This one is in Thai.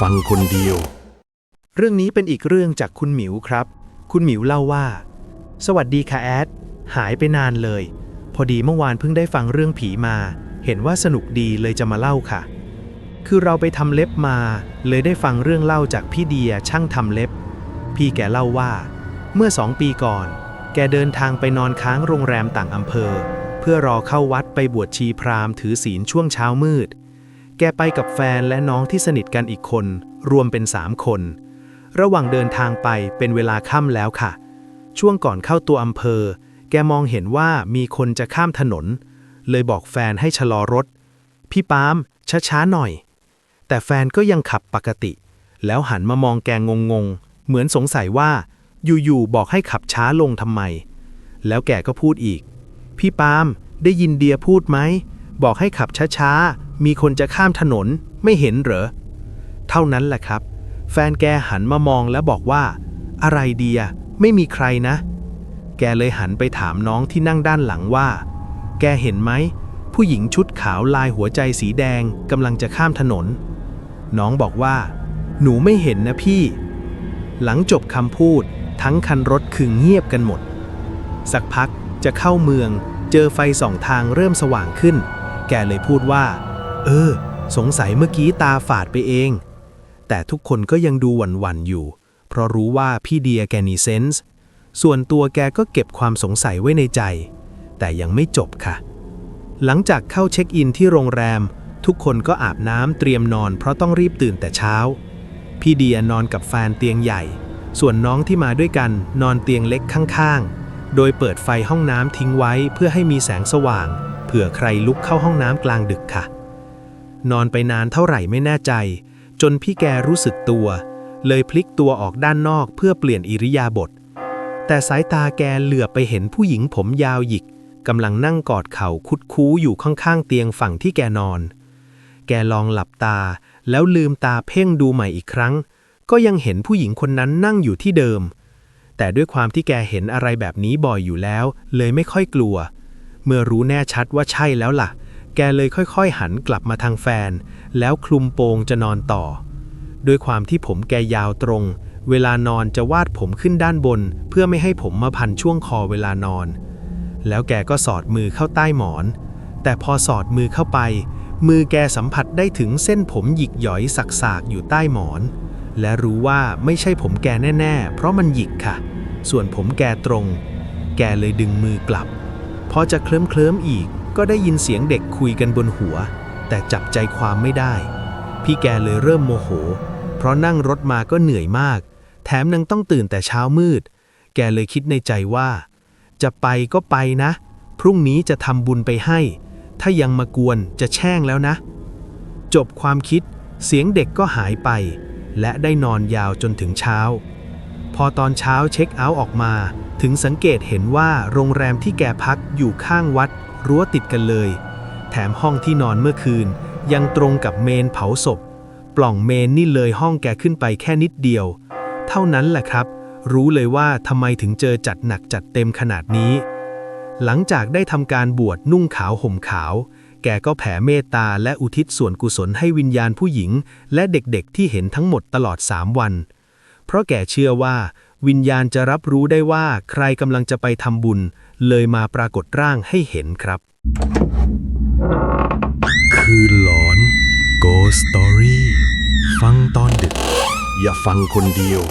ฟังคนเดียว เรื่องนี้เป็นอีกเรื่องจากคุณหมิวครับ คุณหมิวเล่าว่า สวัสดีค่ะแอด หายไปนานเลย พอดีเมื่อวานเพิ่งได้ฟังเรื่องผีมา เห็นว่าสนุกดีเลยจะมาเล่าค่ะ คือเราไปทำเล็บมา เลยได้ฟังเรื่องเล่าจากพี่เดียช่างทำเล็บ พี่แกเล่าว่า เมื่อสองปีก่อน แกเดินทางไปนอนค้างโรงแรมต่างอำเภอ เพื่อรอเข้าวัดไปบวชชีพราหมณ์ถือศีลช่วงเช้ามืด แกไปกับแฟนและน้องที่สนิทกันอีกคน รวมเป็นสามคน ระหว่างเดินทางไปเป็นเวลาค่ำแล้วค่ะ ช่วงก่อนเข้าตัวอำเภอ แกมองเห็นว่ามีคนจะข้ามถนน เลยบอกแฟนให้ชะลอรถ พี่ปามช้าๆหน่อย แต่แฟนก็ยังขับปกติ แล้วหันมามองแกงงๆเหมือนสงสัยว่าอยู่ๆบอกให้ขับช้าลงทำไม แล้วแกก็พูดอีก พี่ปามได้ยินเดียพูดไหม บอกให้ขับช้าๆ มีคนจะข้ามถนนไม่เห็นเหรอ เท่านั้นแหละครับ แฟนแกหันมามองแล้วบอกว่า อะไรเดียไม่มีใครนะ แกเลยหันไปถามน้องที่นั่งด้านหลังว่า แกเห็นไหม ผู้หญิงชุดขาวลายหัวใจสีแดงกำลังจะข้ามถนน น้องบอกว่า หนูไม่เห็นนะพี่ หลังจบคำพูด ทั้งคันรถคือเงียบกันหมด สักพักจะเข้าเมือง เจอไฟสองทางเริ่มสว่างขึ้น แกเลยพูดว่า เออ สงสัยเมื่อกี้ตาฝาดไปเอง แต่ทุกคนก็ยังดูหวั่นๆอยู่ เพราะรู้ว่าพี่เดียแกนีเซนส์ ส่วนตัวแกก็เก็บความสงสัยไว้ในใจ แต่ยังไม่จบค่ะ หลังจากเข้าเช็คอินที่โรงแรม ทุกคนก็อาบน้ำเตรียมนอนเพราะต้องรีบตื่นแต่เช้า พี่เดียนอนกับแฟนเตียงใหญ่ ส่วนน้องที่มาด้วยกันนอนเตียงเล็กข้างๆโดยเปิดไฟห้องน้ำทิ้งไว้เพื่อให้มีแสงสว่าง เผื่อใครลุกเข้าห้องน้ำกลางดึกค่ะ นอนไปนานเท่าไหร่ไม่แน่ใจ จนพี่แกรู้สึกตัว เลยพลิกตัวออกด้านนอกเพื่อเปลี่ยนอิริยาบถแต่สายตาแกเหลือบไปเห็นผู้หญิงผมยาวหยิกกำลังนั่งกอดเข่าคุดคู้อยู่ข้างๆเตียงฝั่งที่แกนอน แกลองหลับตาแล้วลืมตาเพ่งดูใหม่อีกครั้ง ก็ยังเห็นผู้หญิงคนนั้นนั่งอยู่ที่เดิม แต่ด้วยความที่แกเห็นอะไรแบบนี้บ่อยอยู่แล้ว เลยไม่ค่อยกลัว เมื่อรู้แน่ชัดว่าใช่แล้วล่ะ แกเลยค่อยๆ หันกลับมาทางแฟน แล้วคลุมโปงจะนอนต่อ ด้วยความที่ผมแกยาวตรง เวลานอนจะวาดผมขึ้นด้านบน เพื่อไม่ให้ผมมาพันช่วงคอเวลานอน แล้วแกก็สอดมือเข้าใต้หมอน แต่พอสอดมือเข้าไป มือแกสัมผัสได้ถึงเส้นผมหยิกหยอยสักๆอยู่ใต้หมอน และรู้ว่าไม่ใช่ผมแกแน่ๆ เพราะมันหยิกค่ะ ส่วนผมแกตรง แกเลยดึงมือกลับพอจะเคลิ้มเคลิ้มๆอีก ก็ได้ยินเสียงเด็กคุยกันบนหัว แต่จับใจความไม่ได้ พี่แกเลยเริ่มโมโห เพราะนั่งรถมาก็เหนื่อยมาก แถมยังต้องตื่นแต่เช้ามืด แกเลยคิดในใจว่า จะไปก็ไปนะ พรุ่งนี้จะทำบุญไปให้ ถ้ายังมากวนจะแช่งแล้วนะ จบความคิดเสียงเด็กก็หายไป และได้นอนยาวจนถึงเช้า พอตอนเช้าเช็คเอาท์ออกมา ถึงสังเกตเห็นว่าโรงแรมที่แกพักอยู่ข้างวัด รั้วติดกันเลย แถมห้องที่นอนเมื่อคืน ยังตรงกับเมนเผาศพ ปล่องเมนนี่เลยห้องแกขึ้นไปแค่นิดเดียว เท่านั้นแหละครับ รู้เลยว่าทำไมถึงเจอจัดหนักจัดเต็มขนาดนี้ หลังจากได้ทำการบวชนุ่งขาวห่มขาว แกก็แผ่เมตตาและอุทิศส่วนกุศลให้วิญญาณผู้หญิง และเด็กๆที่เห็นทั้งหมดตลอดสามวัน เพราะแกเชื่อว่าวิญญาณจะรับรู้ได้ว่าใครกำลังจะไปทำบุญ เลยมาปรากฏร่างให้เห็นครับ คืนหลอน Ghost Story ฟังตอนดึก อย่าฟังคนเดียว